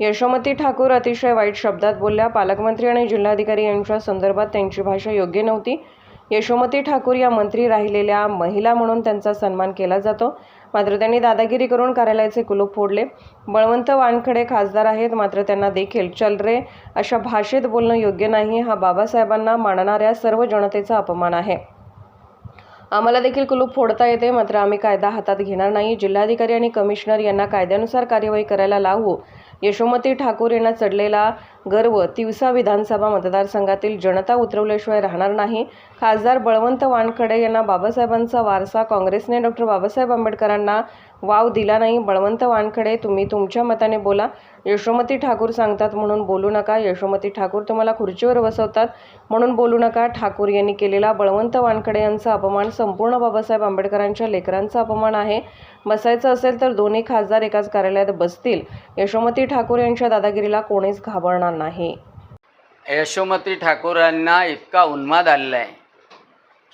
यशोमती ठाकूर अतिशय वाईट शब्दात बोलल्या. पालकमंत्री आणि जिल्हाधिकारी यांच्या संदर्भात त्यांची भाषा योग्य नव्हती. यशोमती ठाकूर या मंत्री राहिलेल्या महिला म्हणून त्यांचा सन्मान केला जातो. मात्र त्यांनी दादागिरी करून कार्यालयाचे कुलूप फोडले. बळवंत वानखडे खासदार आहेत. मात्र त्यांना देखील चल रे अशा भाषेत बोलणं योग्य नाही. हा बाबासाहेबांना मानणाऱ्या सर्व जनतेचा अपमान आहे. आम्हाला देखील कुलूप फोडता येते. मात्र आम्ही कायदा हातात घेणार नाही. जिल्हाधिकारी आणि कमिशनर यांना कायद्यानुसार कार्यवाही करायला लावू. यशोमती ठाकूर यांना चढलेला गर्व. तिवसा विधानसभा मतदारसंघातील जनता उतरवल्याशिवाय राहणार नाही. खासदार बळवंत वानखडे यांना बाबासाहेबांचा वारसा काँग्रेसने डॉक्टर बाबासाहेब आंबेडकरांना वाव दिला नाही. बळवंत वानखडे तुम्ही तुमच्या मताने बोला. यशोमती ठाकूर सांगतात म्हणून बोलू नका. यशोमती ठाकूर तुम्हाला खुर्चीवर बसवतात. म्हणून बोलू नका. ठाकूर यांनी केलेला बळवंत वानखडे यांचा अपमान संपूर्ण बाबासाहेब आंबेडकरांच्या लेकरांचा अपमान आहे. बसायचं असेल तर दोन्ही खासदार एकाच कार्यालयात बसतील. यशोमती ठाकूर यांच्या दादागिरीला कोणीच घाबरणार नाही. यशोमती ठाकूरांना इतका उन्माद आलेला आहे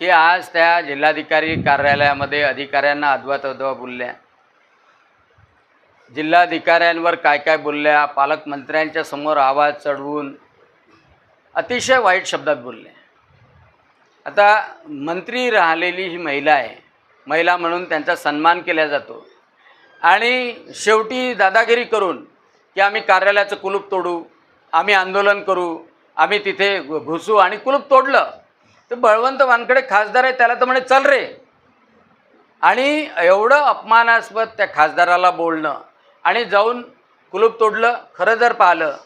की आज त्या जिल्हाधिकारी कार्यालयामध्ये अधिकाऱ्यांना अद्वत अद्वा बोलल्या जिल्हाधिकाऱ्यांवर काय काय बोलल्या पालकमंत्र्यांच्या समोर आवाज चढवून अतिशय वाईट शब्दात बोलल्या आता मंत्री राहिलेली ही महिला आहे महिला म्हणून त्यांचा सन्मान केला जातो. आणि शेवटी दादागिरी करून की आम्ही कार्यालयाचं कुलूप तोडू आम्ही आंदोलन करू आम्ही तिथे घु- घुसू आणि कुलूप तोडलं. तर बळवंत वानकडे खासदार आहे त्याला तर म्हणे चल रे. आणि एवढं अपमानास्पद त्या खासदाराला बोलणं आणि जाऊन कुलूप तोडलं खरं जर पाहिलं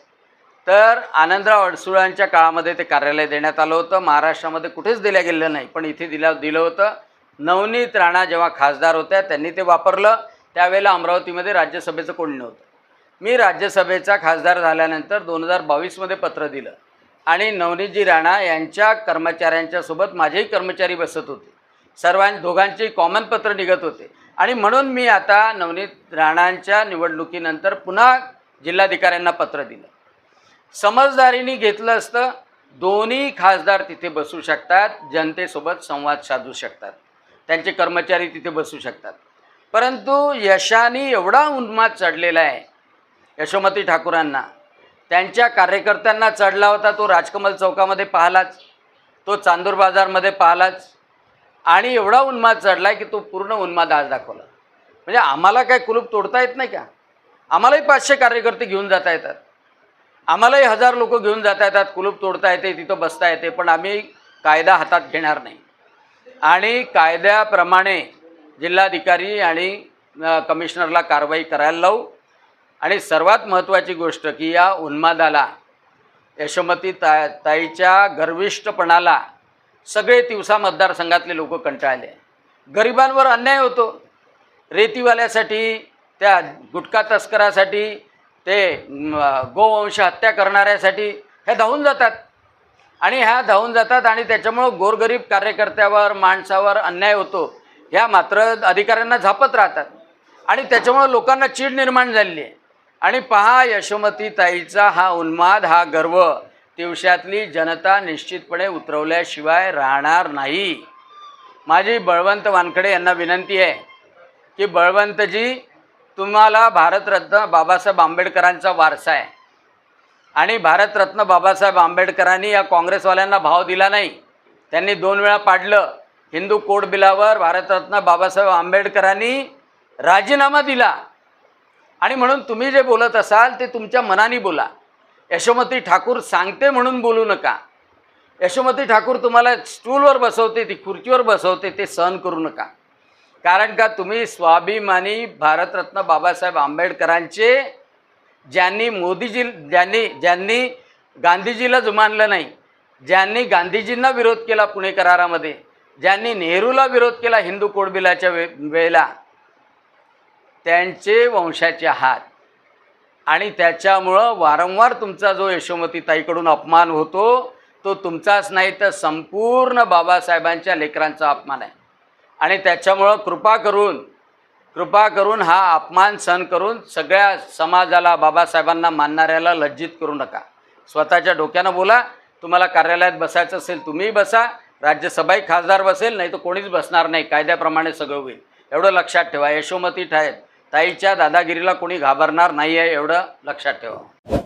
तर आनंदराव अडसुळांच्या काळामध्ये ते कार्यालय देण्यात आलं होतं. महाराष्ट्रामध्ये कुठेच दिल्या गेलं नाही पण इथे दिल्या दिलं होतं. नवनीत राणा जेव्हा खासदार होत्या त्यांनी ते वापरलं. त्यावेळेला अमरावतीमध्ये राज्यसभेचं कोणी नव्हतं. मी राज्यसभेचा खासदार झाल्यानंतर दोन हजार बावीसमध्ये पत्र दिलं. आणि नवनीतजी राणा यांच्या कर्मचाऱ्यांच्या सोबत माझेही कर्मचारी बसत होते. सर्वां दोघांचे कॉमन पत्र निघत होते. आणि म्हणून मी आता नवनीत राणांच्या निवडणुकीनंतर पुन्हा जिल्हाधिकाऱ्यांना पत्र दिलं. समजदारीने घेतलं असतं दोन्ही खासदार तिथे बसू शकतात जनतेसोबत संवाद साधू शकतात. त्यांचे कर्मचारी तिथे बसू शकतात. परंतु यशाने एवढा उन्माद चढलेला आहे यशोमती ठाकूरांना. त्यांच्या कार्यकर्त्यांना चढला होता तो राजकमल चौकामध्ये पाहिलाच. तो चांदूर बाजारमध्ये पाहिलाच. आणि एवढा उन्माद चढला की तो पूर्ण उन्माद आज दाखवला. म्हणजे आम्हाला काय कुलूप तोडता येत नाही का? आम्हालाही पाचशे कार्यकर्ते घेऊन जाता येतात. आम्हालाही हजार लोक घेऊन जाता येतात कुलूप तोडता येते तिथं बसता येते पण आम्ही कायदा हातात घेणार नाही. आणि कायद्याप्रमाणे जिल्हाधिकारी आणि कमिशनरला कारवाई करायला लावू. आणि सर्वात महत्त्वाची गोष्ट की या उन्मादाला यशोमती ता ताईच्या गर्विष्ठपणाला सगळे तिवसा मतदारसंघातले लोक कंटाळले. गरिबांवर अन्याय होतो. रेतीवाल्यासाठी त्या गुटखा तस्करासाठी ते गोवंश हत्या करणाऱ्यासाठी ह्या धावून जातात. आणि ह्या धावून जातात आणि त्याच्यामुळं गोरगरीब कार्यकर्त्यावर माणसावर अन्याय होतो. ह्या मात्र अधिकाऱ्यांना झापत राहतात. आणि त्याच्यामुळं लोकांना चीड निर्माण झालेली आहे. आणि पहा यशोमती ताईचा हा उन्माद हा गर्व तिवशातली जनता निश्चितपणे उतरवल्याशिवाय राहणार नाही. माझी बळवंत वानखडे यांना विनंती आहे की बळवंतजी तुम्हाला भारतरत्न बाबासाहेब आंबेडकरांचा वारसा आहे. आणि भारतरत्न बाबासाहेब आंबेडकरांनी या काँग्रेसवाल्यांना भाव दिला नाही. त्यांनी दोन वेळा पाडलं. हिंदू कोड बिलावर भारतरत्न बाबासाहेब आंबेडकरांनी राजीनामा दिला. आणि म्हणून तुम्ही जे बोलत असाल ते तुमच्या मनाने बोला. यशोमती ठाकूर सांगते म्हणून बोलू नका. यशोमती ठाकूर तुम्हाला स्टूलवर बसवते ती खुर्चीवर बसवते ते सहन करू नका. कारण का तुम्ही स्वाभिमानी भारतरत्न बाबासाहेब आंबेडकरांचे ज्यांनी मोदीजी ज्यांनी ज्यांनी गांधीजीला जुमानलं नाही ज्यांनी गांधीजींना विरोध केला पुणे करारामध्ये ज्यांनी नेहरूला विरोध केला हिंदू कोडबिलाच्या वे वेळेला त्यांचे वंशाचे हात आणि त्याच्यामुळं वारंवार तुमचा जो यशोमतीताईकडून अपमान होतो तो तुमचाच नाही तर संपूर्ण बाबासाहेबांच्या लेकरांचा अपमान आहे. आणि त्याच्यामुळं कृपा करून कृपा करून हा अपमान सहन करून सगळ्या समाजाला बाबासाहेबांना मानणाऱ्याला लज्जित करू नका. स्वतःच्या डोक्यानं बोला तुम्हाला कार्यालयात बसायचं असेल तुम्हीही बसा. राज्यसभाही खासदार बसेल नाही तर कोणीच बसणार नाही. कायद्याप्रमाणे सगळं होईल. एवढं लक्षात ठेवा. यशोमती ठाय ताईच्या दादागिरीला कोणी घाबरणार नाही आहे एवढं लक्षात ठेवा.